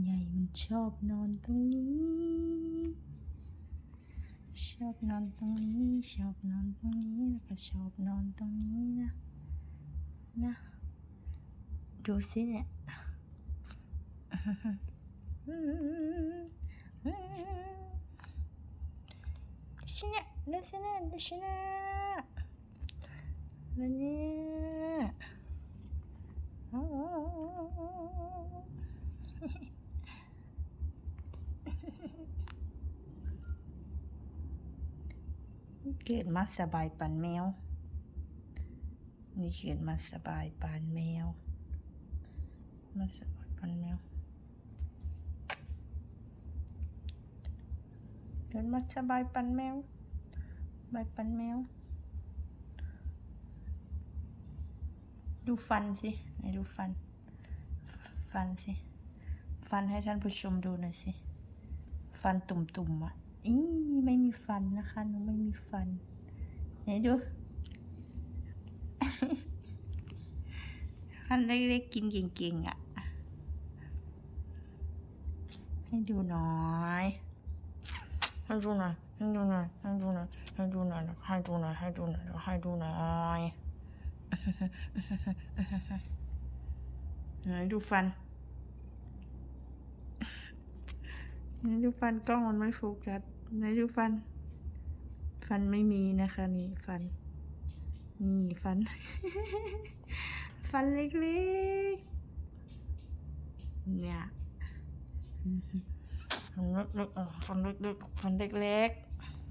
ใหญ่มันชอบนอนตรงนี้ ชอบนอนตรงนี้ ชอบนอนตรงนี้แล้วก็ชอบนอนตรงนี้นะ นะ ดูสิเนี่ยดูสิเนี่ยดูสิเนี่ยดูสิเนี่ยแล้วนี่ยอ๋อ เกิดมาสบายปันแมว นี่เกิดมาสบายปานแมว มาสบายปานแมวเกิดมาสบายปันแมวบายปันแมว ดูฟันสิไหนดูฟัน ฟันสิ ฟันให้ท่านผู้ชมดูหน่อยสิ ฟันตุ่มๆอะ อีไม่มีฟันนะคะหนูไม่มีฟันไหนดูฟันเล็กๆกินเก่งๆอะ ให้ดูหน่อยให้ดูหน่อยให้ดูหน่อยให้ดูหน่อยให้ดูหน่อยให้ดูหน่อยให้ดูหน่อยให้ดูหน่อยไหนดูฟัน ไหนดูฟันกล้องมันไม่โฟกัสไหนดูฟัน ฟันไม่มีนะคะนี่ฟัน นี่ฟัน ฟันเล็กๆ เนี่ย ฟันเล็กๆฟันเล็กๆฟันเล็กๆ